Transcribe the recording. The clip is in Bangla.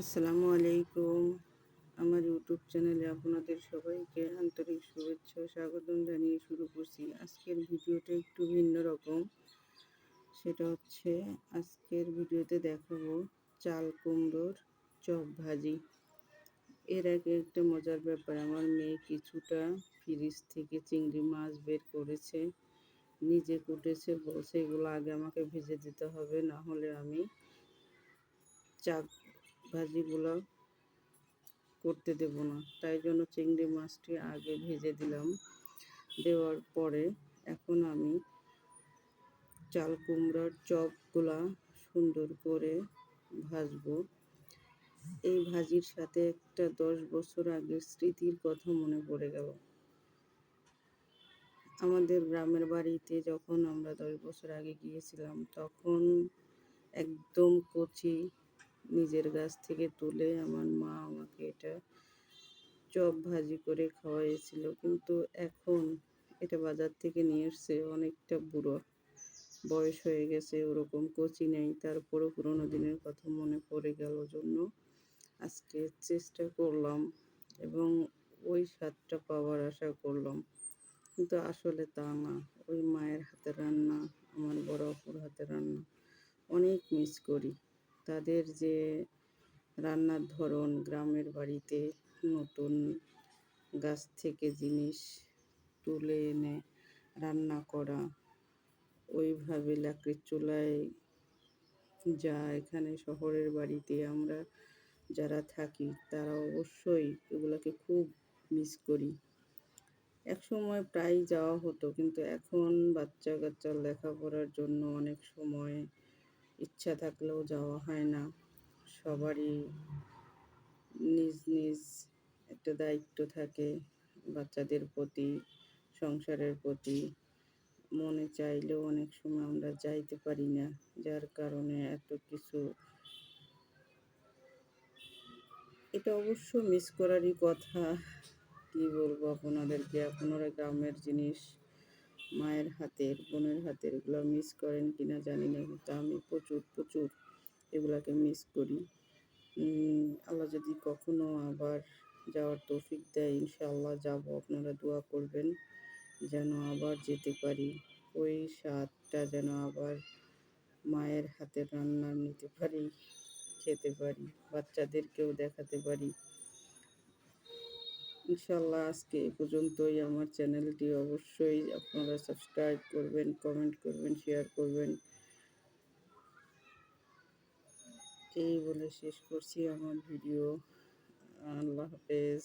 আসসালামু আলাইকুম। আমার ইউটিউব চ্যানেলে আপনাদের সবাইকে আন্তরিক শুভেচ্ছা, স্বাগতম জানিয়ে শুরু করছি। আজকের ভিডিওটা একটু ভিন্ন রকম। সেটা হচ্ছে আজকের ভিডিওতে দেখাবো চাল কুমড়োর চপ ভাজি। এর আগে একটা মজার ব্যাপার, আমার মেয়ে কিছুটা ফ্রিজ থেকে চিংড়ি মাছ বের করেছে, নিজে কুটেছে, বলছে এগুলো আগে আমাকে ভেজে দিতে হবে না হলে আমি চা ভাজিগুলো করতে দেব না। তাই জন্য চিংড়ি মাছটি আগে ভেজে দিলাম। দেওয়ার পরে এখন আমি চাল কুমড়ার চপগুলা সুন্দর করে ভাজবো। এই ভাজির সাথে একটা দশ বছর আগের স্মৃতির কথা মনে পড়ে গেল। আমাদের গ্রামের বাড়িতে যখন আমরা দশ বছর আগে গিয়েছিলাম, তখন একদম কচি নিজের গাছ থেকে তুলে আমার মা আমাকে এটা চপ ভাজি করে খাওয়াইছিল কিন্তু এখন এটা বাজার থেকে নিয়ে এসছে অনেকটা বুড়ো। বয়স হয়ে গেছে, ওরকম কচি নেই। তারপরও পুরোনো দিনের কথা মনে পড়ে গেল জন্য আজকে চেষ্টা করলাম এবং ওই স্বাদটা পাওয়ার আশা করলাম। কিন্তু আসলে তা না। ওই মায়ের হাতের রান্না, আমার বড় অপুর হাতের রান্না, অনেক মিস করি। তাদের যে রান্নার ধরন, গ্রামের বাড়িতে নতুন গাছ থেকে জিনিস তুলে এনে রান্না করা, ওইভাবে লাকড়ির চুলায় যা এখানে শহরের বাড়িতে আমরা যারা থাকি, তারা অবশ্যই এগুলোকে খুব মিস করি। এক সময় প্রায় যাওয়া হতো, কিন্তু এখন বাচ্চা কাচ্চার লেখাপড়ার জন্য অনেক সময় ইচ্ছা থাকলেও যাওয়া হয় না। সবারই নিজ নিজ একটা দায়িত্ব থাকে বাচ্চাদের প্রতি, সংসারের প্রতি। মনে চাইলেও অনেক সময় আমরা যাইতে পারি না, যার কারণে এত কিছু এটা অবশ্য মিস করারই কথা। কি বলব আপনাদেরকে? আপনারা গ্রামের জিনিস মায়ের হাতের, বোনের হাতের এগুলো মিস করেন কিনা জানি না, কিন্তু আমি প্রচুর প্রচুর এগুলাকে মিস করি। আল্লাহ যদি কখনো আবার যাওয়ার তৌফিক দেয়, ইনশাআল্লাহ যাব। আপনারা দোয়া করবেন যেন আবার যেতে পারি। ওই স্বাদটা যেন আবার মায়ের হাতের রান্না নিতে পারি, খেতে পারি, বাচ্চাদেরকেও দেখাতে পারি। ইনশাল্লাহ আজকে এই পর্যন্তই। আমার চ্যানেলটি অবশ্যই আপনারা সাবস্ক্রাইব করবেন, কমেন্ট করবেন, শেয়ার করবেন। এই বলে শেষ করছি আমার ভিডিও। আল্লাহ হাফেজ।